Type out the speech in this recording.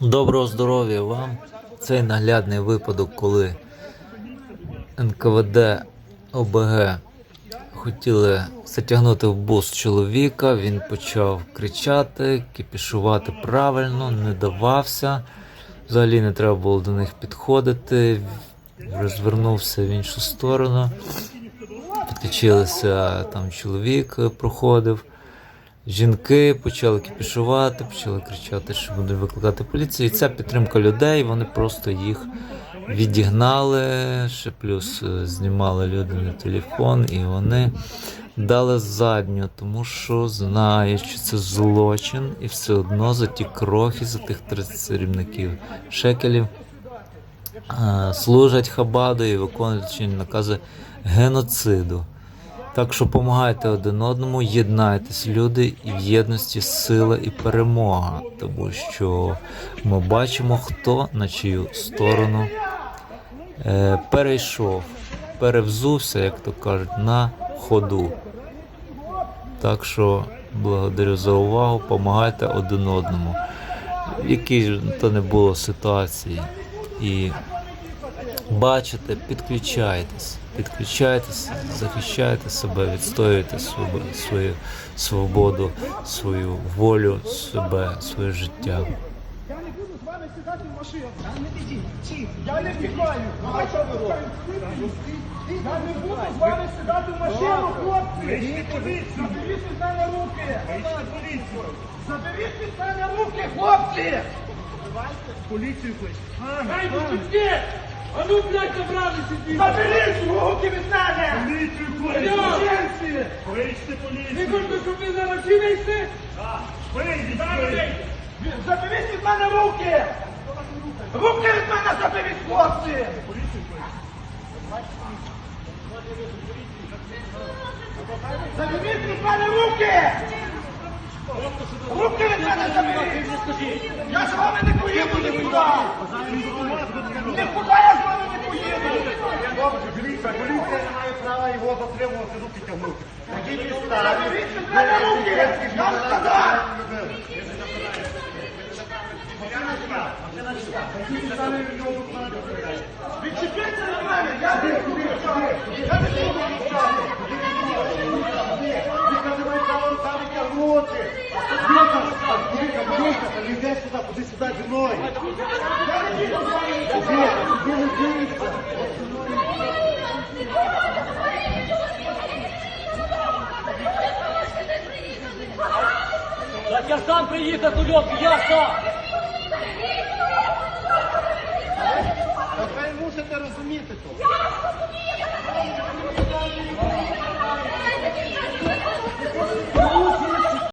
Доброго здоров'я вам. Цей наглядний випадок, коли НКВД ОБГ хотіли затягнути в бус чоловіка, він почав кричати, кипішувати правильно, не давався. Взагалі не треба було до них підходити. Розвернувся в іншу сторону. Підключилися там чоловік проходив. Жінки почали кіпішувати, почали кричати, що будуть викликати поліцію. І ця підтримка людей, вони просто їх відігнали, ще плюс е, знімали люди на телефон, і вони дали задню, тому що знають, що це злочин, і все одно за ті крохи, за тих 30 срібників шекелів е, служать хабаду і виконують чинні накази геноциду. Так що допомагайте один одному, єднайтесь, люди, і в єдності сила і перемога, тому що ми бачимо, хто на чию сторону е, перейшов, перевзувся, як то кажуть, на ходу. Так що благодарю за увагу, допомагайте один одному. В якій то не було ситуації. І бачите, підключайтесь, підключайтесь, захищайте себе, відстоюйте свою свободу, свою волю, себе, своє життя. Я не буду з вами сідати в машину. Я не втікаю. А що ви робите? Я не буду з вами сідати в машину, хлопці. Заберіть від мене руки. Заберіть від мене руки, хлопці. Поліцію клич. Хай ви А ну, блядь, забрали сюди. Заберіть руки від мене. Поліцію. Злочинці. Кличте поліцію! Ви хочете, щоб ви зараз всі вийшли? Вийдіть! Заберіть від мене руки! Руки від мене заберіть, хлопці! Заберіть від мене руки! Руки від мене заберіть! Я з вами не поїду! Нікуди я з вами не поїду! Дивіться, поліція не має права його затримувати, руки тягнути. Такі підстави. Заберіть від мене руки! Я вам сказав! Відчепіться від мене! Я не буду! Я не буду! Ви маєте право там тягнути. Дивіться, дивіться, йде я сам приїхав до льоту, я сам! Ви мусите розуміти то.